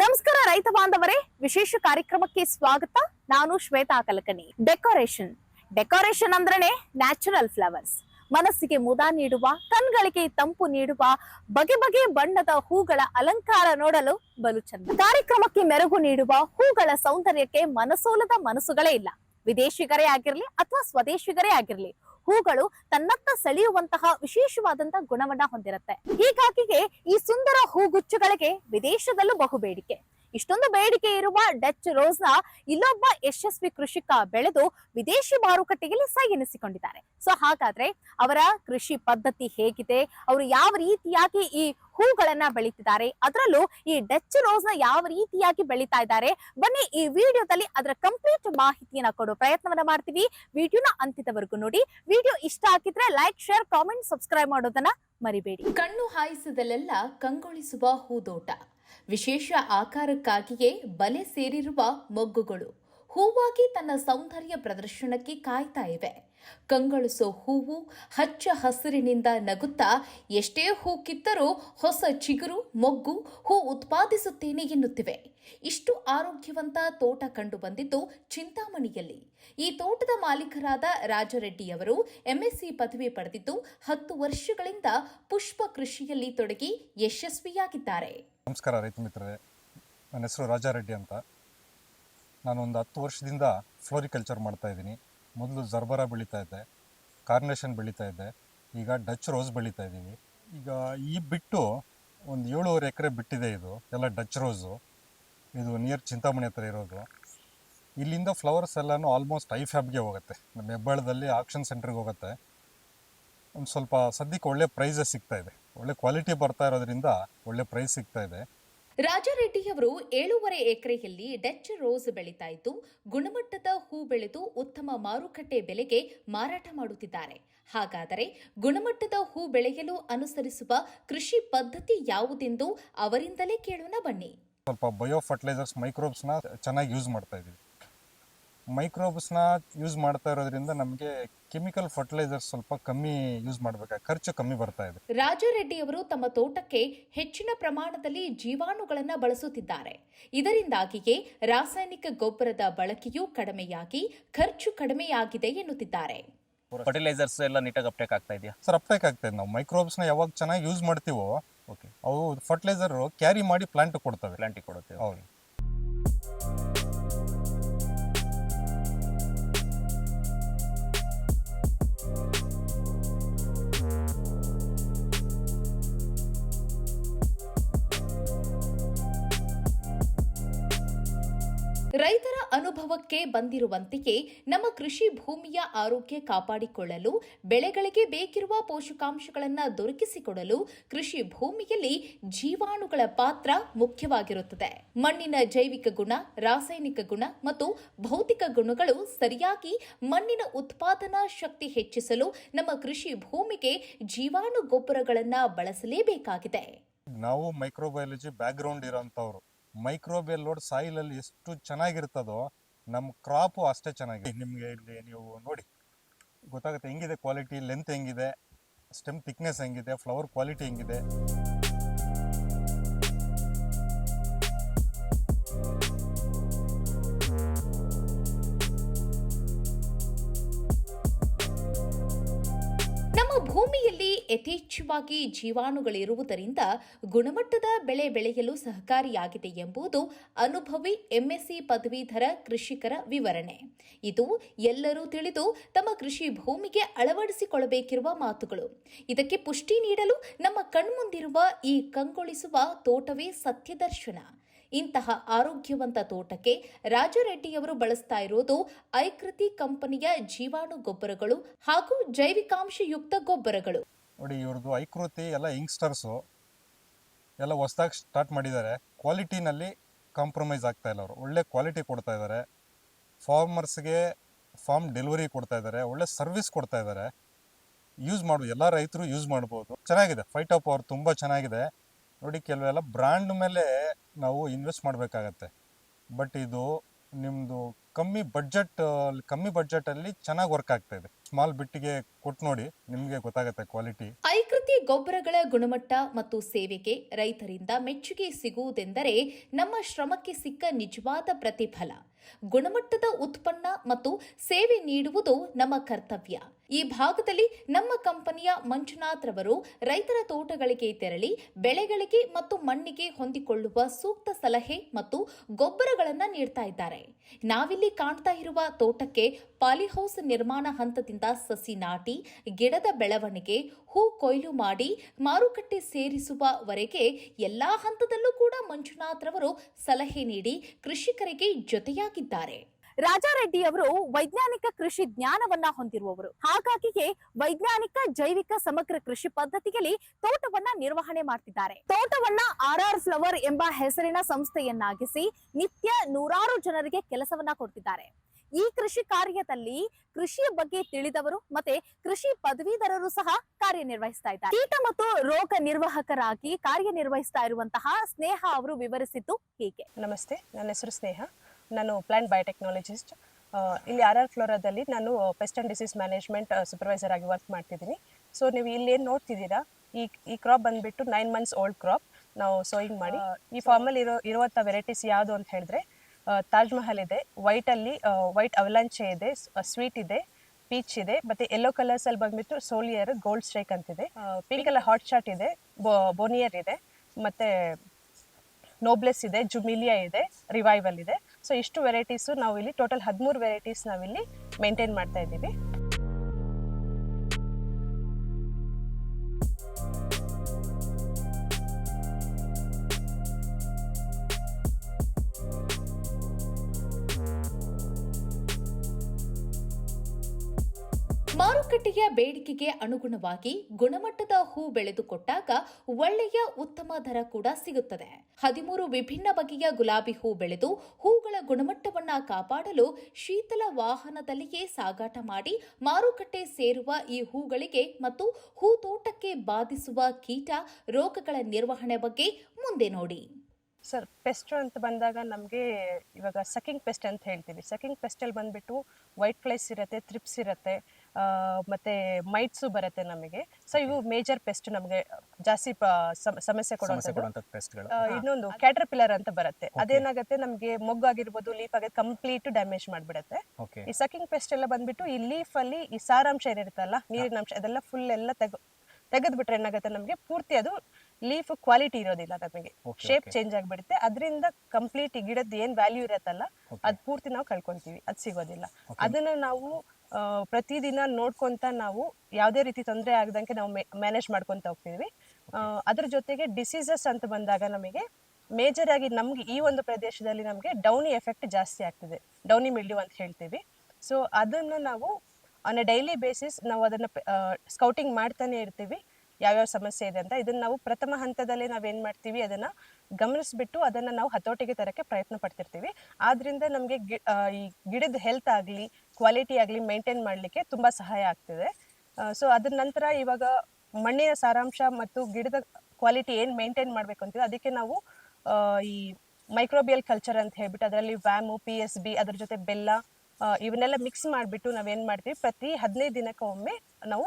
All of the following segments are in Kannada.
ನಮಸ್ಕಾರ ರೈತ ಬಾಂಧವರೇ, ವಿಶೇಷ ಕಾರ್ಯಕ್ರಮಕ್ಕೆ ಸ್ವಾಗತ. ನಾನು ಶ್ವೇತಾ ಕಲಕನಿ. ಡೆಕೋರೇಷನ್ ಡೆಕೋರೇಷನ್ ಅಂದ್ರೇನೆ ನ್ಯಾಚುರಲ್ ಫ್ಲವರ್ಸ್ ಮನಸ್ಸಿಗೆ ಮುದ ನೀಡುವ, ಕಣ್ಗಳಿಗೆ ತಂಪು ನೀಡುವ, ಬಗೆ ಬಗೆ ಬಣ್ಣದ ಹೂಗಳ ಅಲಂಕಾರ ನೋಡಲು ಬಲು ಚಂದ. ಕಾರ್ಯಕ್ರಮಕ್ಕೆ ಮೆರುಗು ನೀಡುವ ಹೂಗಳ ಸೌಂದರ್ಯಕ್ಕೆ ಮನಸೋಲದ ಮನಸ್ಸುಗಳೇ ಇಲ್ಲ. ವಿದೇಶಿಗರೇ ಆಗಿರ್ಲಿ ಅಥವಾ ಸ್ವದೇಶಿಗರೇ ಆಗಿರ್ಲಿ ಹೂಗಳು ತನ್ನತ್ತ ಸೆಳೆಯುವಂತಹ ವಿಶೇಷವಾದಂತಹ ಗುಣವನ್ನ ಹೊಂದಿರುತ್ತೆ. ಹೀಗಾಗಿಯೇ ಈ ಸುಂದರ ಹೂಗುಚ್ಚುಗಳಿಗೆ ವಿದೇಶದಲ್ಲೂ ಬಹು ಬೇಡಿಕೆ ಇಷ್ಟೊಂದು ಬೇಡಿಕೆ ಇರುವ ಡಚ್ ರೋಸ್ನ ಇಲ್ಲೊಬ್ಬ ಯಶಸ್ವಿ ಕೃಷಿಕ ಬೆಳೆದು ವಿದೇಶಿ ಮಾರುಕಟ್ಟೆಯಲ್ಲಿ ಸೈ ಎನಿಸಿಕೊಂಡಿದ್ದಾರೆ ಸೊ ಹಾಗಾದ್ರೆ ಅವರ ಕೃಷಿ ಪದ್ಧತಿ ಹೇಗಿದೆ? ಅವರು ಯಾವ ರೀತಿಯಾಗಿ ಈ ಹೂಗಳನ್ನ ಬೆಳೀತಿದ್ದಾರೆ? ಅದರಲ್ಲೂ ಈ ಡಚ್ ರೋಸ್ನ ಯಾವ ರೀತಿಯಾಗಿ ಬೆಳೀತಾ ಇದ್ದಾರೆ? ಬನ್ನಿ ಈ ವಿಡಿಯೋದಲ್ಲಿ ಅದರ ಕಂಪ್ಲೀಟ್ ಮಾಹಿತಿಯನ್ನ ಕೊಡೋ ಪ್ರಯತ್ನವನ್ನ ಮಾಡ್ತೀವಿ. ವಿಡಿಯೋನ ಅಂತ್ಯದವರೆಗೂ ನೋಡಿ. ವಿಡಿಯೋ ಇಷ್ಟ ಆಗಿದ್ರೆ ಲೈಕ್ ಶೇರ್ ಕಾಮೆಂಟ್ ಸಬ್ಸ್ಕ್ರೈಬ್ ಮಾಡೋದನ್ನ ಮರಿಬೇಡಿ. ಕಣ್ಣು ಹಾಯಿಸಿದಲ್ಲೆಲ್ಲ ಕಂಗೊಳಿಸುವ ಹೂದೋಟ. ವಿಶೇಷ ಆಕಾರಕ್ಕಾಗಿಯೇ ಬಲೆ ಸೇರಿರುವ ಮೊಗ್ಗುಗಳು. ಹೂವಾಗಿ ತನ್ನ ಸೌಂದರ್ಯ ಪ್ರದರ್ಶನಕ್ಕೆ ಕಾಯ್ತಾ ಇವೆ. ಕಂಗೊಳಿಸೋ ಹೂವು ಹಚ್ಚ ಹಸಿರಿನಿಂದ ನಗುತ್ತಾ ಎಷ್ಟೇ ಹೂ ಕಿತ್ತರೂ ಹೊಸ ಚಿಗುರು, ಮೊಗ್ಗು, ಹೂ ಉತ್ಪಾದಿಸುತ್ತೇನೆ ಎನ್ನುತ್ತಿವೆ. ಇಷ್ಟು ಆರೋಗ್ಯವಂತ ತೋಟ ಕಂಡು ಬಂದಿದ್ದು ಚಿಂತಾಮಣಿಯಲ್ಲಿ. ಈ ತೋಟದ ಮಾಲೀಕರಾದ ರಾಜರೆಡ್ಡಿಯವರು ಎಂಎಸ್ಸಿ ಪದವಿ ಪಡೆದಿದ್ದು ಹತ್ತು ವರ್ಷಗಳಿಂದ ಪುಷ್ಪ ಕೃಷಿಯಲ್ಲಿ ತೊಡಗಿ ಯಶಸ್ವಿಯಾಗಿದ್ದಾರೆ. ನಮಸ್ಕಾರ ರೈತ ಮಿತ್ರರೇ. ನನ್ನ ಹೆಸರು ರಾಜಾರೆಡ್ಡಿ ಅಂತ. ನಾನು ಒಂದು ಹತ್ತು ವರ್ಷದಿಂದ ಫ್ಲೋರಿಕಲ್ಚರ್ ಮಾಡ್ತಾ ಇದ್ದೀನಿ. ಮೊದಲು ಜರ್ಬರ ಬೆಳೀತಾ ಇದ್ದೆ, ಕಾರ್ನೇಷನ್ ಬೆಳೀತಾ ಇದ್ದೆ, ಈಗ ಡಚ್ ರೋಸ್ ಬೆಳೀತಾ ಇದ್ದೀವಿ. ಈಗ ಈ ಬಿಟ್ಟು ಒಂದು ಏಳುವರೆ ಎಕರೆ ಬಿಟ್ಟಿದೆ ಇದು, ಎಲ್ಲ ಡಚ್ ರೋಸು. ಇದು ನಿಯರ್ ಚಿಂತಾಮಣಿ ಹತ್ರ ಇರೋದು. ಇಲ್ಲಿಂದ ಫ್ಲವರ್ಸ್ ಎಲ್ಲಾನು ಆಲ್ಮೋಸ್ಟ್ ಐ ಫ್ಯಾಬ್ಗೆ ಹೋಗುತ್ತೆ. ನಮ್ಮ ಹೆಬ್ಬಾಳದಲ್ಲಿ ಆಕ್ಷನ್ ಸೆಂಟ್ರಿಗೆ ಹೋಗುತ್ತೆ. ಒಂದು ಸ್ವಲ್ಪ ಸದ್ಯಕ್ಕೆ ಒಳ್ಳೆ ಸಿಗ್ತಾ ಇದೆ. ಒಳ್ಳೆ ಕ್ವಾಲಿಟಿ ಬರ್ತಾ ಇರೋದ್ರಿಂದ ಒಳ್ಳೆ ಪ್ರೈಸ್ ಸಿಗ್ತಾಯಿದೆ ರಾಜರೆಡ್ಡಿಯವರು ಏಳೂವರೆ ಎಕರೆಯಲ್ಲಿ ಡಚ್ ರೋಸ್ ಬೆಳೀತಾ ಇದ್ದು ಗುಣಮಟ್ಟದ ಹೂ ಬೆಳೆದು ಉತ್ತಮ ಮಾರುಕಟ್ಟೆ ಬೆಲೆಗೆ ಮಾರಾಟ ಮಾಡುತ್ತಿದ್ದಾರೆ. ಹಾಗಾದರೆ ಗುಣಮಟ್ಟದ ಹೂ ಬೆಳೆಯಲು ಅನುಸರಿಸುವ ಕೃಷಿ ಪದ್ಧತಿ ಯಾವುದೆಂದು ಅವರಿಂದಲೇ ಕೇಳೋಣ ಬನ್ನಿ. ಸ್ವಲ್ಪ ಬಯೋ ಫರ್ಟಿಲೈಸರ್ಸ್ ಮೈಕ್ರೋಬ್ಸ್ನ ಚೆನ್ನಾಗಿ ಯೂಸ್ ಮಾಡ್ತಾ ಇದ್ದೀವಿ. ಮೈಕ್ರೋಬ್ಸ್ನ ಯೂಸ್ ಮಾಡ್ತಾ ಇರೋದ್ರಿಂದ ನಮಗೆ ಕೆಮಿಕಲ್ ಫರ್ಟಿಲೈಸರ್ ಸ್ವಲ್ಪ ಕಮ್ಮಿ ಯೂಸ್ ಮಾಡಬೇಕಾಗಿ ಖರ್ಚು ಕಮ್ಮಿ ಬರ್ತಾ ಇದೆ. ರಾಜು ರೆಡ್ಡಿ ಅವರು ತಮ್ಮ ತೋಟಕ್ಕೆ ಹೆಚ್ಚಿನ ಪ್ರಮಾಣದಲ್ಲಿ ಜೀವಾಣುಗಳನ್ನು ಬಳಸುತ್ತಿದ್ದಾರೆ. ಇದರಿಂದಾಗಿಯೇ ರಾಸಾಯನಿಕ ಗೊಬ್ಬರದ ಬಳಕೆಯೂ ಕಡಿಮೆಯಾಗಿ ಖರ್ಚು ಕಡಿಮೆಯಾಗಿದೆ ಎನ್ನುತ್ತಿದ್ದಾರೆ. ಫರ್ಟಿಲೈಸರ್ಸ್ ಎಲ್ಲ ನೀಟಾಗಿ ಅಪ್ಟೇಕ್ ಆಗ್ತಾ ಇದೆಯಾ? ಸರ್ ಅಪ್ಟೇಕ್ ಆಗ್ತಾ ಇದೆ. ನಾವು ಮೈಕ್ರೋಬ್ಸ್ನ ಯಾವಾಗ ಚೆನ್ನಾಗಿ ಯೂಸ್ ಮಾಡ್ತೀವೋ ಓಕೆ ಅವು ಫರ್ಟಿಲೈಸರ್ ಕ್ಯಾರಿ ಮಾಡಿ ಪ್ಲಾಂಟ್ ಕೊಡ್ತವೆ. ಪ್ಲಾಂಟಿಗೆ ಕೊಡುತ್ತೆ ಹೌದು. ಅನುಭವಕ್ಕೆ ಬಂದಿರುವಂತೆಯೇ ನಮ್ಮ ಕೃಷಿ ಭೂಮಿಯ ಆರೋಗ್ಯ ಕಾಪಾಡಿಕೊಳ್ಳಲು, ಬೆಳೆಗಳಿಗೆ ಬೇಕಿರುವ ಪೋಷಕಾಂಶಗಳನ್ನು ದೊರಕಿಸಿಕೊಡಲು ಕೃಷಿ ಭೂಮಿಯಲ್ಲಿ ಜೀವಾಣುಗಳ ಪಾತ್ರ ಮುಖ್ಯವಾಗಿರುತ್ತದೆ. ಮಣ್ಣಿನ ಜೈವಿಕ ಗುಣ, ರಾಸಾಯನಿಕ ಗುಣ ಮತ್ತು ಭೌತಿಕ ಗುಣಗಳು ಸರಿಯಾಗಿ ಮಣ್ಣಿನ ಉತ್ಪಾದನಾ ಶಕ್ತಿ ಹೆಚ್ಚಿಸಲು ನಮ್ಮ ಕೃಷಿ ಭೂಮಿಗೆ ಜೀವಾಣು ಗೊಬ್ಬರಗಳನ್ನು ಬಳಸಲೇಬೇಕಾಗಿದೆ. ನಾವು ಮೈಕ್ರೋಬಯಾಲಜಿ ಬ್ಯಾಕ್ಗ್ರೌಂಡ್ ಇರೋಂಥವ್ರು. ಮೈಕ್ರೋಬಿಯಲ್ ಲೋಡ್ ಸಾಯಿಲಲ್ಲಿ ಎಷ್ಟು ಚೆನ್ನಾಗಿರ್ತದೋ ನಮ್ಮ ಕ್ರಾಪು ಅಷ್ಟೇ ಚೆನ್ನಾಗಿದೆ. ನಿಮಗೆ ಇಲ್ಲಿ ನೀವು ನೋಡಿ, ಗೊತ್ತಾಗುತ್ತೆ ಹೆಂಗಿದೆ ಕ್ವಾಲಿಟಿ, ಲೆಂತ್ ಹೆಂಗಿದೆ, ಸ್ಟೆಮ್, ಥಿಕ್ನೆಸ್ ಹೆಂಗಿದೆ, ಫ್ಲವರ್ ಕ್ವಾಲಿಟಿ ಹೆಂಗಿದೆ. ಯಥೇಚ್ಛವಾಗಿ ಜೀವಾಣುಗಳಿರುವುದರಿಂದ ಗುಣಮಟ್ಟದ ಬೆಳೆ ಬೆಳೆಯಲು ಸಹಕಾರಿಯಾಗಿದೆ ಎಂಬುದು ಅನುಭವಿ ಎಂಎಸ್ಸಿ ಪದವೀಧರ ಕೃಷಿಕರ ವಿವರಣೆ. ಇದು ಎಲ್ಲರೂ ತಿಳಿದು ತಮ್ಮ ಕೃಷಿ ಭೂಮಿಗೆ ಅಳವಡಿಸಿಕೊಳ್ಳಬೇಕಿರುವ ಮಾತುಗಳು. ಇದಕ್ಕೆ ಪುಷ್ಟಿ ನೀಡಲು ನಮ್ಮ ಕಣ್ಮುಂದಿರುವ ಈ ಕಂಗೊಳಿಸುವ ತೋಟವೇ ಸತ್ಯದರ್ಶನ. ಇಂತಹ ಆರೋಗ್ಯವಂತ ತೋಟಕ್ಕೆ ರಾಜರೆಡ್ಡಿಯವರು ಬಳಸ್ತಾ ಇರೋದು ಐಕೃತಿ ಕಂಪನಿಯ ಜೀವಾಣು ಗೊಬ್ಬರಗಳು ಹಾಗೂ ಜೈವಿಕಾಂಶಯುಕ್ತ ಗೊಬ್ಬರಗಳು. ನೋಡಿ ಇವ್ರದ್ದು ಐಕೃತಿ, ಎಲ್ಲ ಯಂಗ್ಸ್ಟರ್ಸು ಎಲ್ಲ ಹೊಸ್ದಾಗಿ ಸ್ಟಾರ್ಟ್ ಮಾಡಿದ್ದಾರೆ. ಕ್ವಾಲಿಟಿನಲ್ಲಿ ಕಾಂಪ್ರಮೈಸ್ ಆಗ್ತಾ ಇಲ್ಲ ಅವರು. ಒಳ್ಳೆ ಕ್ವಾಲಿಟಿ ಕೊಡ್ತಾ ಇದ್ದಾರೆ ಫಾರ್ಮರ್ಸ್ಗೆ ಫಾರ್ಮ್ ಡೆಲಿವರಿ ಕೊಡ್ತಾ ಇದ್ದಾರೆ ಒಳ್ಳೆ ಸರ್ವಿಸ್ ಕೊಡ್ತಾ ಇದ್ದಾರೆ ಯೂಸ್ ಮಾಡ್ಬೋದು ಎಲ್ಲ ರೈತರು ಯೂಸ್ ಮಾಡ್ಬೋದು. ಚೆನ್ನಾಗಿದೆ. ಫೈಟ್ ಆಫ್ ಅವ್ರು ತುಂಬ ಚೆನ್ನಾಗಿದೆ. ನೋಡಿ ಕೆಲವೆಲ್ಲ ಬ್ರ್ಯಾಂಡ್ ಮೇಲೆ ನಾವು ಇನ್ವೆಸ್ಟ್ ಮಾಡಬೇಕಾಗತ್ತೆ. ಬಟ್ ಇದು ನಿಮ್ಮದು ಕಮ್ಮಿ ಬಡ್ಜೆಟ್ ಕಮ್ಮಿ ಬಡ್ಜೆಟಲ್ಲಿ ಚೆನ್ನಾಗಿ ವರ್ಕ್ ಆಗ್ತಾಯಿದೆ ಸ್ಮಾಲ್ ಬಿಟ್ಟಿಗೆ ಕೊಟ್ಟು ನೋಡಿ, ನಿಮಗೆ ಗೊತ್ತಾಗುತ್ತೆ ಕ್ವಾಲಿಟಿ ಐಕೃತಿ ಗೊಬ್ಬರಗಳ ಗುಣಮಟ್ಟ ಮತ್ತು ಸೇವೆಗೆ ರೈತರಿಂದ ಮೆಚ್ಚುಗೆ ಸಿಗುವುದೆಂದರೆ ನಮ್ಮ ಶ್ರಮಕ್ಕೆ ಸಿಕ್ಕ ನಿಜವಾದ ಪ್ರತಿಫಲ. ಗುಣಮಟ್ಟದ ಉತ್ಪನ್ನ ಮತ್ತು ಸೇವೆ ನೀಡುವುದು ನಮ್ಮ ಕರ್ತವ್ಯ. ಈ ಭಾಗದಲ್ಲಿ ನಮ್ಮ ಕಂಪನಿಯ ಮಂಜುನಾಥ್ ರವರು ರೈತರ ತೋಟಗಳಿಗೆ ತೆರಳಿ, ಬೆಳೆಗಳಿಗೆ ಮತ್ತು ಮಣ್ಣಿಗೆ ಹೊಂದಿಕೊಳ್ಳುವ ಸೂಕ್ತ ಸಲಹೆ ಮತ್ತು ಗೊಬ್ಬರಗಳನ್ನು ನೀಡ್ತಾ ಇದ್ದಾರೆ. ನಾವಿಲ್ಲಿ ಕಾಣ್ತಾ ಇರುವ ತೋಟಕ್ಕೆ ಪಾಲಿಹೌಸ್ ನಿರ್ಮಾಣ ಹಂತದಿಂದ ಸಸಿ ನಾಟಿ, ಗಿಡದ ಬೆಳವಣಿಗೆ, ಹೂ ಕೊಯ್ಲು ಮಾಡಿ, ಮಾರುಕಟ್ಟೆ ಸೇರಿಸುವವರೆಗೆ ಎಲ್ಲಾ ಹಂತದಲ್ಲೂ ಕೂಡ ಮಂಜುನಾಥ್ ರವರು ಸಲಹೆ ನೀಡಿ ಕೃಷಿಕರಿಗೆ ಜೊತೆಯಾಗಿದ್ದಾರೆ. ರಾಜಾರೆಡ್ಡಿ ಅವರು ವೈಜ್ಞಾನಿಕ ಕೃಷಿ ಜ್ಞಾನವನ್ನ ಹೊಂದಿರುವವರು. ಹಾಗಾಗಿಯೇ ವೈಜ್ಞಾನಿಕ ಜೈವಿಕ ಸಮಗ್ರ ಕೃಷಿ ಪದ್ಧತಿಯಲ್ಲಿ ತೋಟವನ್ನ ನಿರ್ವಹಣೆ ಮಾಡ್ತಿದ್ದಾರೆ. ತೋಟವನ್ನ ಆರ್ ಆರ್ ಫ್ಲವರ್ ಎಂಬ ಹೆಸರಿನ ಸಂಸ್ಥೆಯನ್ನಾಗಿಸಿ ನಿತ್ಯ ನೂರಾರು ಜನರಿಗೆ ಕೆಲಸವನ್ನ ಕೊಡ್ತಿದ್ದಾರೆ. ಈ ಕೃಷಿ ಕಾರ್ಯದಲ್ಲಿ ಕೃಷಿಯ ಬಗ್ಗೆ ತಿಳಿದವರು ಮತ್ತೆ ಕೃಷಿ ಪದವೀಧರರು ಸಹ ಕಾರ್ಯನಿರ್ವಹಿಸ್ತಾ ಇದ್ದಾರೆ. ಕೀಟ ಮತ್ತು ರೋಗ ನಿರ್ವಾಹಕರಾಗಿ ಕಾರ್ಯನಿರ್ವಹಿಸ್ತಾ ಇರುವಂತಹ ಸ್ನೇಹ ಅವರು ವಿವರಿಸಿದ್ದು ಹೀಗೆ. ನಮಸ್ತೆ, ನನ್ನ ಹೆಸರು ಸ್ನೇಹ. ನಾನು ಪ್ಲಾಂಟ್ ಬಯೋಟೆಕ್ನಾಲಜಿಸ್ಟ್. ಇಲ್ಲಿ ಆರ್ ಆರ್ ಫ್ಲೋರಾದಲ್ಲಿ ನಾನು pest and disease management supervisor ಆಗಿ ವರ್ಕ್ ಮಾಡ್ತಿದ್ದೀನಿ. ಸೊ ನೀವು ಇಲ್ಲಿ ಏನು ನೋಡ್ತಿದ್ದೀರಾ? ಈ ಈ ಕ್ರಾಪ್ ಬಂದುಬಿಟ್ಟು ನೈನ್ ಮಂತ್ಸ್ ಓಲ್ಡ್ ಕ್ರಾಪ್ ನಾವು ಸೋಯಿಂಗ್ ಮಾಡಿ ಈ ಫಾರ್ಮಲ್ಲಿ ಇರೋ ಇರುವಂಥ ವೆರೈಟೀಸ್ ಯಾವುದು ಅಂತ ಹೇಳಿದ್ರೆ ತಾಜ್ ಮಹಲ್ ಇದೆ ವೈಟಲ್ಲಿ ವೈಟ್ ಅವಲಾಂಚೆ ಇದೆ ಸ್ವೀಟ್ ಇದೆ ಪೀಚ್ ಇದೆ ಮತ್ತೆ ಯೆಲ್ಲೋ ಕಲರ್ಸ್ ಅಲ್ಲಿ ಬಂದ್ಬಿಟ್ಟು ಸೋಲಿಯರ್ ಗೋಲ್ಡ್ ಸ್ಟ್ರೈಕ್ ಅಂತಿದೆ. ಪಿಂಕ್ ಎಲ್ಲ ಹಾಟ್ ಶಾಟ್ ಇದೆ ಬೋನಿಯರ್ ಇದೆ ಮತ್ತೆ ನೋಬ್ಲೆಸ್ ಇದೆ ಜುಮಿಲಿಯಾ ಇದೆ ರಿವೈವಲ್ ಇದೆ. ಸೊ ಇಷ್ಟು ವೆರೈಟೀಸು ನಾವು ಇಲ್ಲಿ ಟೋಟಲ್ ಹದಿಮೂರು ವೆರೈಟೀಸ್ ನಾವಿಲ್ಲಿ ಮೇಂಟೈನ್ ಮಾಡ್ತಾ ಇದ್ದೀವಿ. ಮಾರುಕಟ್ಟೆಯ ಬೇಡಿಕೆಗೆ ಅನುಗುಣವಾಗಿ ಗುಣಮಟ್ಟದ ಹೂ ಬೆಳೆದುಕೊಟ್ಟಾಗ ಒಳ್ಳೆಯ ಉತ್ತಮ ದರ ಕೂಡ ಸಿಗುತ್ತದೆ. ಹದಿಮೂರು ವಿಭಿನ್ನ ಬಗೆಯ ಗುಲಾಬಿ ಹೂ ಬೆಳೆದು ಹೂಗಳ ಗುಣಮಟ್ಟವನ್ನು ಕಾಪಾಡಲು ಶೀತಲ ವಾಹನದಲ್ಲಿಯೇ ಸಾಗಾಟ ಮಾಡಿ ಮಾರುಕಟ್ಟೆ ಸೇರುವ ಈ ಹೂಗಳಿಗೆ ಮತ್ತು ಹೂ ತೋಟಕ್ಕೆ ಬಾಧಿಸುವ ಕೀಟ ರೋಗಗಳ ನಿರ್ವಹಣೆ ಬಗ್ಗೆ ಮುಂದೆ ನೋಡಿ. ಸರ್, ಪೆಸ್ಟ್ ಅಂತ ಬಂದಾಗ ನಮಗೆ ಇವಾಗ ಸಕಿಂಗ್ ಪೆಸ್ಟ್ ಅಂತ ಹೇಳ್ತೀವಿ. ಸಕಿಂಗ್ ಪೆಸ್ಟಲ್ಲಿ ಬಂದುಬಿಟ್ಟು ವೈಟ್ ಫ್ಲೈಸ್ ಇರುತ್ತೆ, ಥ್ರಿಪ್ಸ್ ಇರುತ್ತೆ. ಮತ್ತೆ ಮೈಟ್ಸು ಬರುತ್ತೆ ನಮಗೆ. ಸೊ ಇವು ಮೇಜರ್ ಪೆಸ್ಟ್ ನಮಗೆ ಜಾಸ್ತಿ ಪ- ಸಮ- ಸಮಸ್ಯೆ ಇನ್ನೊಂದು ಕೊಡುವಂಥದ್ದು. ಪೆಸ್ಟ್ಗಳು ಆ, ಇನ್ನೊಂದು ಕ್ಯಾಟರ್ಪಿಲ್ಲರ್ ಅಂತ ಬರುತ್ತೆ. ಅದೇನಾಗುತ್ತೆ ನಮಗೆ ಮೊಗ್ಗಾಗಿರ್ಬೋದು ಲೀಫ್ ಆಗಿ ಕಂಪ್ಲೀಟ್ ಡ್ಯಾಮೇಜ್ ಮಾಡಿಬಿಡುತ್ತೆ. ಓಕೆ ಈ ಸಕಿಂಗ್ ಪೆಸ್ಟ್ ಎಲ್ಲ ಬಂದ್ಬಿಟ್ಟು ಈ ಲೀಫ್ ಅಲ್ಲಿ ಈ ಸಾರಾಂಶ ಏನಿರುತ್ತಲ್ಲ ನೀರಿನ ಅಂಶ ಅದೆಲ್ಲ ಫುಲ್ ಎಲ್ಲ ತೆಗ ತೆಗೆದ್ಬಿಟ್ರೆ ಏನಾಗುತ್ತೆ ನಮಗೆ? ಪೂರ್ತಿ ಅದು ಲೀಫ್ ಕ್ವಾಲಿಟಿ ಇರೋದಿಲ್ಲ ನಮಗೆ. Okay, ಶೇಪ್ ಚೇಂಜ್ ಆಗಿಬಿಡುತ್ತೆ. ಅದರಿಂದ ಕಂಪ್ಲೀಟ್ ಈ ಗಿಡದ ಏನ್ ವ್ಯಾಲ್ಯೂ ಇರತ್ತಲ್ಲ. ಅದ್ ಪೂರ್ತಿ ನಾವು ಕಳ್ಕೊಂತೀವಿ. ಅದ್ ಸಿಗೋದಿಲ್ಲ. ಅದನ್ನ ನಾವು ಪ್ರತಿದಿನ ನೋಡ್ಕೊಂತ ನಾವು ಯಾವುದೇ ರೀತಿ ತೊಂದರೆ ಆಗದಂಗೆ ನಾವು ಮ್ಯಾನೇಜ್ ಮಾಡ್ಕೊತ ಹೋಗ್ತೀವಿ ಆ, ಅದ್ರ ಜೊತೆಗೆ ಡಿಸೀಸಸ್ ಅಂತ ಬಂದಾಗ ನಮಗೆ ಮೇಜರ್ ಆಗಿ ನಮ್ಗೆ ಈ ಒಂದು ಪ್ರದೇಶದಲ್ಲಿ ನಮಗೆ ಡೌನಿ ಎಫೆಕ್ಟ್ ಜಾಸ್ತಿ ಆಗ್ತದೆ. ಡೌನಿ ಮಿಲ್ಡ್ಯೂ ಅಂತ ಹೇಳ್ತೀವಿ. ಸೊ ಅದನ್ನು ನಾವು ಆನ್ ಎ ಡೈಲಿ ಬೇಸಿಸ್ ನಾವು ಅದನ್ನು ಸ್ಕೌಟಿಂಗ್ ಮಾಡ್ತಾನೆ ಇರ್ತೀವಿ. ಯಾವ್ಯಾವ ಸಮಸ್ಯೆ ಇದೆ ಅಂತ. ಇದನ್ನ ನಾವು ಪ್ರಥಮ ಹಂತದಲ್ಲಿ ನಾವೇನ್ ಮಾಡ್ತೀವಿ? ಅದನ್ನ ಗಮನಿಸ್ಬಿಟ್ಟು ಅದನ್ನ ನಾವು ಹತೋಟಿಗೆ ತರಕ್ಕೆ ಪ್ರಯತ್ನ ಪಡ್ತಿರ್ತೀವಿ. ಆದ್ದರಿಂದ ನಮಗೆ ಈ ಗಿಡದ ಹೆಲ್ತ್ ಆಗಲಿ ಕ್ವಾಲಿಟಿ ಆಗಲಿ ಮೇಂಟೈನ್ ಮಾಡಲಿಕ್ಕೆ ತುಂಬಾ ಸಹಾಯ ಆಗ್ತಿದೆ. ಸೊ ಅದ್ರ ನಂತರ ಇವಾಗ ಮಣ್ಣಿನ ಸಾರಾಂಶ ಮತ್ತು ಗಿಡದ ಕ್ವಾಲಿಟಿ ಏನು ಮೇಂಟೈನ್ ಮಾಡಬೇಕು ಅಂತಿದೆ, ಅದಕ್ಕೆ ನಾವು ಈ ಮೈಕ್ರೋಬಿಯಲ್ ಕಲ್ಚರ್ ಅಂತ ಹೇಳ್ಬಿಟ್ಟು ಅದರಲ್ಲಿ ವ್ಯಾಮು ಪಿ ಎಸ್ ಬಿ ಅದ್ರ ಜೊತೆ ಬೆಲ್ಲ ಇವನ್ನೆಲ್ಲ ಮಿಕ್ಸ್ ಮಾಡಿಬಿಟ್ಟು ನಾವೇನು ಮಾಡ್ತೀವಿ, ಪ್ರತಿ ಹದಿನೈದು ದಿನಕ್ಕೆ ಒಮ್ಮೆ ನಾವು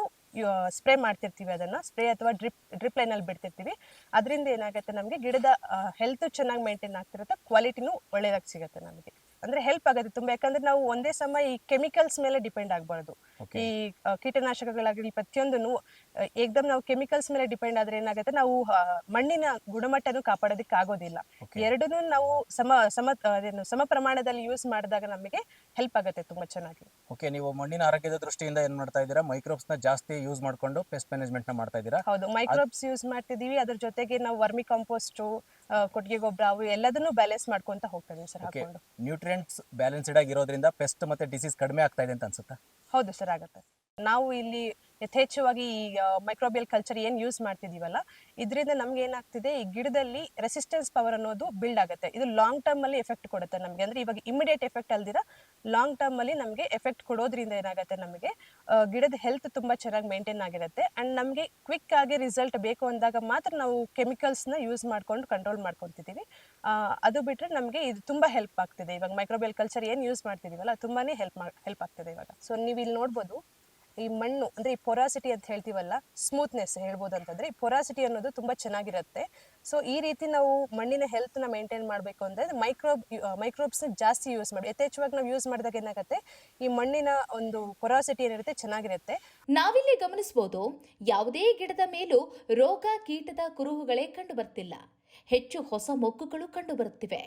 ಸ್ಪ್ರೇ ಮಾಡ್ತಿರ್ತೀವಿ ಅದನ್ನ. ಸ್ಪ್ರೇ ಅಥವಾ ಡ್ರಿಪ್ ಡ್ರಿಪ್ ಲೈನಲ್ಲಿ ಬಿಡ್ತಿರ್ತೀವಿ. ಅದರಿಂದ ಏನಾಗುತ್ತೆ ನಮಗೆ ಗಿಡದ ಹೆಲ್ತ್ ಚೆನ್ನಾಗಿ ಮೇಂಟೈನ್ ಆಗ್ತಿರುತ್ತೆ. ಕ್ವಾಲಿಟಿನೂ ಒಳ್ಳೇದಾಗಿ ಸಿಗುತ್ತೆ ನಮಗೆ. ಅಂದ್ರೆ ಹೆಲ್ಪ್ ಆಗುತ್ತೆ ತುಂಬಾ ಯಾಕಂದ್ರೆ ನಾವು ಒಂದೇ ಸಮಯ ಈ ಕೆಮಿಕಲ್ಸ್ ಮೇಲೆ ಡಿಪೆಂಡ್ ಆಗಬಾರ್ದು. ಈ ಕೀಟನಾಶಕಗಳಾಗಲಿ ಪ್ರತಿಯೊಂದನ್ನು ಏಕ್ದಮ್ ನಾವು ಕೆಮಿಕಲ್ಸ್ ಮೇಲೆ ಡಿಪೆಂಡ್ ಆದ್ರೆ ಏನಾಗುತ್ತೆ ನಾವು ಮಣ್ಣಿನ ಗುಣಮಟ್ಟನು ಕಾಪಾಡೋದಕ್ಕೆ ಆಗೋದಿಲ್ಲ ಎರಡನ್ನು ನಾವು ಸಮ ಸಮ ಅದೇನು ಸಮ ಪ್ರಮಾಣದಲ್ಲಿ ಯೂಸ್ ಮಾಡಿದಾಗ ನಮಗೆ ಹೆಲ್ಪ್ ಆಗುತ್ತೆ ತುಂಬಾ ಚೆನ್ನಾಗಿ. ಓಕೆ ನೀವು ಮಣ್ಣಿನ ಆರೋಗ್ಯದ ದೃಷ್ಟಿಯಿಂದ ಏನ್ ಮಾಡ್ತಾ ಇದ್ದೀರಾ? ಮೈಕ್ರೋಬ್ಸ್ನ ಜಾಸ್ತಿ ಯೂಸ್ ಮಾಡ್ಕೊಂಡು ಪೆಸ್ಟ್ ಮ್ಯಾನೇಜ್ಮೆಂಟ್ನ ಮಾಡ್ತಾ ಇದ್ದೀರಾ? ಹೌದು ಮೈಕ್ರೋಬ್ಸ್ ಯೂಸ್ ಮಾಡ್ತಿದೀವಿ ಅದ್ರ ಜೊತೆಗೆ ನಾವು ವರ್ಮಿ ಕಾಂಪೋಸ್ಟ್ ಕೊಟ್ಟಿಗೆ ಗೊಬ್ಬರ ಅವು ಎಲ್ಲದನ್ನು ಬ್ಯಾಲೆನ್ಸ್ ಮಾಡ್ಕೊಂತ ಹೋಗ್ತಾ ಇದೀವಿ ಸರ್ ಹಾಕೊಂಡು ನ್ಯೂಟ್ರಿಯೆಂಟ್ಸ್ ಬ್ಯಾಲೆನ್ಸ್ಡ್ ಆಗಿರೋದ್ರಿಂದ ಪೆಸ್ಟ್ ಮತ್ತೆ ಡಿಸೀಸ್ ಕಡಿಮೆ ಆಗ್ತಾ ಇದೆ ಅಂತ ಅನ್ಸುತ್ತಾ? ಹೌದು ಸರ್ ಆಗುತ್ತೆ. ನಾವು ಇಲ್ಲಿ ಯಥೇಚ್ಛವಾಗಿ ಈ ಮೈಕ್ರೋಬಿಯಲ್ ಕಲ್ಚರ್ ಏನು ಯೂಸ್ ಮಾಡ್ತಿದೀವಲ್ಲ, ಇದರಿಂದ ನಮ್ಗೆ ಏನಾಗ್ತಿದೆ, ಈ ಗಿಡದಲ್ಲಿ ರೆಸಿಸ್ಟೆನ್ಸ್ ಪವರ್ ಅನ್ನೋದು ಬಿಲ್ಡ್ ಆಗುತ್ತೆ. ಇದು ಲಾಂಗ್ ಟರ್ಮ್ ಅಲ್ಲಿ ಎಫೆಕ್ಟ್ ಕೊಡುತ್ತೆ ನಮಗೆ. ಅಂದ್ರೆ ಇವಾಗ ಇಮಿಡಿಯೇಟ್ ಎಫೆಕ್ಟ್ ಅಲ್ದಿರ ಲಾಂಗ್ ಟರ್ಮ್ ಅಲ್ಲಿ ನಮಗೆ ಎಫೆಕ್ಟ್ ಕೊಡೋದ್ರಿಂದ ಏನಾಗುತ್ತೆ ನಮಗೆ ಗಿಡದ ಹೆಲ್ತ್ ತುಂಬಾ ಚೆನ್ನಾಗಿ ಮೇಂಟೈನ್ ಆಗಿರುತ್ತೆ. ಅಂಡ್ ನಮಗೆ ಕ್ವಿಕ್ ಆಗಿ ರಿಸಲ್ಟ್ ಬೇಕು ಅಂದಾಗ ಮಾತ್ರ ನಾವು ಕೆಮಿಕಲ್ಸ್ನ ಯೂಸ್ ಮಾಡ್ಕೊಂಡು ಕಂಟ್ರೋಲ್ ಮಾಡ್ಕೊತಿದ್ದೀವಿ ಅದು ಬಿಟ್ರೆ ನಮಗೆ ಇದು ತುಂಬಾ ಹೆಲ್ಪ್ ಆಗ್ತಿದೆ. ಇವಾಗ ಮೈಕ್ರೋಬಿಯಲ್ ಕಲ್ಚರ್ ಏನು ಯೂಸ್ ಮಾಡ್ತಿದೀವಲ್ಲ ತುಂಬಾನೇ ಹೆಲ್ಪ್ ಹೆಲ್ಪ್ ಆಗ್ತಿದೆ ಇವಾಗ. ಸೊ ನೀವು ಇಲ್ಲಿ ನೋಡ್ಬೋದು. ಈ ಮಣ್ಣು, ಅಂದ್ರೆ ಈ ಪೊರಾಸಿಟಿ ಅಂತ ಹೇಳ್ತೀವಲ್ಲ ಸ್ಮೂತ್ನೆಸ್ ಹೇಳ್ಬೋದು ಅಂತಂದ್ರೆ ಈ ಪೊರಾಸಿಟಿ ಅನ್ನೋದು ತುಂಬಾ ಚೆನ್ನಾಗಿರುತ್ತೆ. ಸೊ ಈ ರೀತಿ ನಾವು ಮಣ್ಣಿನ ಹೆಲ್ತ್ನ ಮೇಂಟೈನ್ ಮಾಡಬೇಕು ಅಂದರೆ ಮೈಕ್ರೋಬ್ ಮೈಕ್ರೋಬ್ಸ್ ಜಾಸ್ತಿ ಯೂಸ್ ಮಾಡಿ, ಯಥೇಚ್ಛವಾಗಿ ನಾವು ಯೂಸ್ ಮಾಡಿದಾಗ ಏನಾಗುತ್ತೆ, ಈ ಮಣ್ಣಿನ ಒಂದು ಪೊರಾಸಿಟಿ ಏನಿರುತ್ತೆ ಚೆನ್ನಾಗಿರುತ್ತೆ. ನಾವಿಲ್ಲಿ ಗಮನಿಸಬಹುದು ಯಾವುದೇ ಗಿಡದ ಮೇಲೂ ರೋಗ, ಕೀಟದ ಕುರುಹುಗಳೇ ಕಂಡುಬರ್ತಿಲ್ಲ. ಹೆಚ್ಚು ಹೊಸ ಮೊಗ್ಗುಗಳು ಕಂಡುಬರುತ್ತಿವೆ.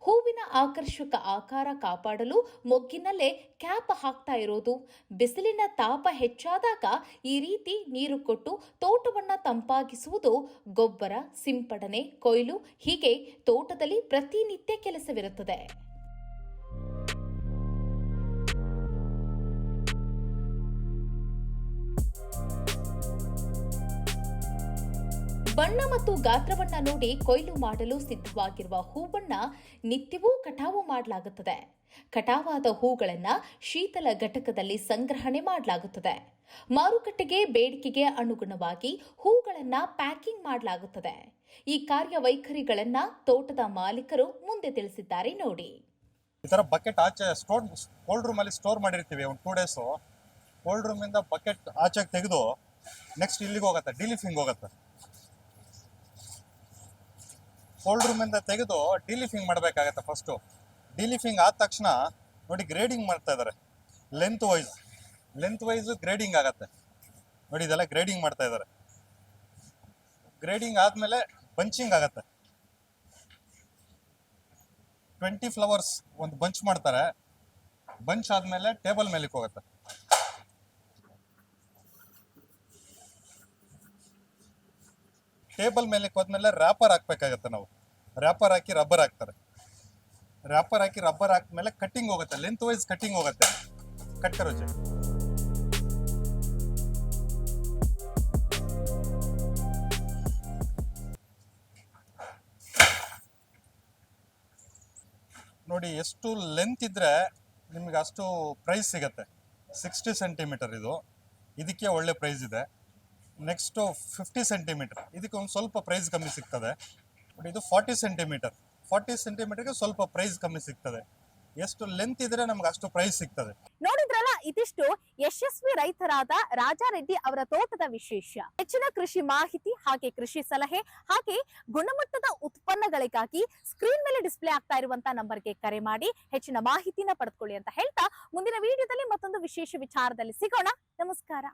ಹೂವಿನ ಆಕರ್ಷಕ ಆಕಾರ ಕಾಪಾಡಲು ಮೊಗ್ಗಿನಲ್ಲೇ ಕ್ಯಾಪ್ ಹಾಕ್ತಾ ಇರೋದು. ಬಿಸಿಲಿನ ತಾಪ ಹೆಚ್ಚಾದಾಗ ಈ ರೀತಿ ನೀರು ಕೊಟ್ಟು ತೋಟವನ್ನ ತಂಪಾಗಿಸುವುದು ಗೊಬ್ಬರ, ಸಿಂಪಡಣೆ, ಕೊಯ್ಲು ಹೀಗೆ ತೋಟದಲ್ಲಿ ಪ್ರತಿನಿತ್ಯ ಕೆಲಸವಿರುತ್ತದೆ. ಬಣ್ಣ ಮತ್ತು ಗಾತ್ರವನ್ನ ನೋಡಿ ಕೊಯ್ಲು ಮಾಡಲು ಸಿದ್ಧವಾಗಿರುವ ಹೂವನ್ನ ನಿತ್ಯವೂ ಕಟಾವು ಮಾಡಲಾಗುತ್ತದೆ. ಕಟಾವಾದ ಹೂಗಳನ್ನ ಶೀತಲ ಘಟಕದಲ್ಲಿ ಸಂಗ್ರಹಣೆ ಮಾಡಲಾಗುತ್ತದೆ. ಮಾರುಕಟ್ಟೆಗೆ ಬೇಡಿಕೆಗೆ ಅನುಗುಣವಾಗಿ ಹೂಗಳನ್ನ ಪ್ಯಾಕಿಂಗ್ ಮಾಡಲಾಗುತ್ತದೆ. ಈ ಕಾರ್ಯವೈಖರಿಗಳನ್ನ ತೋಟದ ಮಾಲೀಕರು ಮುಂದೆ ತಿಳಿಸಿದ್ದಾರೆ ನೋಡಿ. ಈ ಬಕೆಟ್ ಆಚೆ ಸ್ಟೋರ್ ಕೋಲ್ಡ್ ರೂಮಲ್ಲಿ ಸ್ಟೋರ್ ಮಾಡಿರ್ತೀವಿ ಒಂದು ಟೂ ಡೇಸು ಕೋಲ್ಡ್ ರೂಮಿಂದ ಬಕೆಟ್ ಆಚೆಗೆ ತೆಗೆದು ನೆಕ್ಸ್ಟ್ ಇಲ್ಲಿಗೆ ಹೋಗುತ್ತೆ ಡಿಲಿಫಿಂಗ್ ಹೋಗುತ್ತೆ. ಕೋಲ್ಡ್ ರೂಮಿಂದ ತೆಗೆದು ಡಿಲಿಫಿಂಗ್ ಮಾಡಬೇಕಾಗತ್ತೆ ಫಸ್ಟು ಡಿಲಿಫಿಂಗ್ ಆದ ತಕ್ಷಣ ನೋಡಿ ಗ್ರೇಡಿಂಗ್ ಮಾಡ್ತಾ ಇದ್ದಾರೆ length wise lengthwise grading ಆಗತ್ತೆ. ನೋಡಿ ಇದೆಲ್ಲ ಗ್ರೇಡಿಂಗ್ ಮಾಡ್ತಾ ಇದ್ದಾರೆ ಗ್ರೇಡಿಂಗ್ ಆದಮೇಲೆ ಬಂಚಿಂಗ್ ಆಗತ್ತೆ. ಟ್ವೆಂಟಿ ಫ್ಲವರ್ಸ್ ಒಂದು ಬಂಚ್ ಮಾಡ್ತಾರೆ. ಬಂಚ್ ಆದಮೇಲೆ ಟೇಬಲ್ ಮೇಲಕ್ಕೆ ಹೋಗುತ್ತೆ. ಟೇಬಲ್ ಮೇಲಕ್ಕೆ ಹೋದ್ಮೇಲೆ ರ್ಯಾಪರ್ ಹಾಕ್ಬೇಕಾಗತ್ತೆ ನಾವು. ರ್ಯಾಪರ್ ಹಾಕಿ ರಬ್ಬರ್ ಹಾಕ್ತಾರೆ. ರ್ಯಾಪರ್ ಹಾಕಿ ರಬ್ಬರ್ ಹಾಕಿದ್ಮೇಲೆ ಕಟ್ಟಿಂಗ್ ಹೋಗುತ್ತೆ. ಲೆಂತ್ ವೈಸ್ ಕಟ್ಟಿಂಗ್ ಹೋಗುತ್ತೆ ಕಟ್ ಕರೋಜೆ ನೋಡಿ ಎಷ್ಟು ಲೆಂತ್ ಇದ್ರೆ ನಿಮ್ಗೆ ಅಷ್ಟು ಪ್ರೈಸ್ ಸಿಗತ್ತೆ. ಸಿಕ್ಸ್ಟಿ ಸೆಂಟಿಮೀಟರ್ ಇದು. ಇದಕ್ಕೆ ಒಳ್ಳೆ ಪ್ರೈಸ್ ಇದೆ. ನೆಕ್ಸ್ಟು ಫಿಫ್ಟಿ ಸೆಂಟಿಮೀಟರ್ ಇದಕ್ಕೆ ಒಂದು ಸ್ವಲ್ಪ ಪ್ರೈಸ್ ಕಮ್ಮಿ ಸಿಗ್ತದೆ. ಬಟ್ ಇದು ಫಾರ್ಟಿ ಸೆಂಟಿಮೀಟರ್ ಫಾರ್ಟಿ ಸೆಂಟಿಮೀಟರ್ಗೆ ಸ್ವಲ್ಪ ಪ್ರೈಸ್ ಕಮ್ಮಿ ಸಿಗ್ತದೆ. ಎಷ್ಟು ಲೆಂತ್ ಇದ್ರೆ ನಮ್ಗೆ ಅಷ್ಟು ಪ್ರೈಸ್ ಸಿಗ್ತದೆ. ನೋಡಿದ್ರಲ್ಲ, ಇದಿಷ್ಟು ಯಶಸ್ವಿ ರೈತರಾದ ರಾಜಾರೆಡ್ಡಿ ಅವರ ತೋಟದ ವಿಶೇಷ. ಹೆಚ್ಚಿನ ಕೃಷಿ ಮಾಹಿತಿ ಹಾಗೆ ಕೃಷಿ ಸಲಹೆ ಹಾಗೆ ಗುಣಮಟ್ಟದ ಉತ್ಪನ್ನಗಳಿಗಾಗಿ ಸ್ಕ್ರೀನ್ ಮೇಲೆ ಡಿಸ್ಪ್ಲೇ ಆಗ್ತಾ ಇರುವಂತಹ ನಂಬರ್ಗೆ ಕರೆ ಮಾಡಿ, ಹೆಚ್ಚಿನ ಮಾಹಿತಿನ ಪಡೆದುಕೊಳ್ಳಿ ಅಂತ ಹೇಳ್ತಾ ಮುಂದಿನ ವಿಡಿಯೋದಲ್ಲಿ ಮತ್ತೊಂದು ವಿಶೇಷ ವಿಚಾರದಲ್ಲಿ ಸಿಗೋಣ. ನಮಸ್ಕಾರ.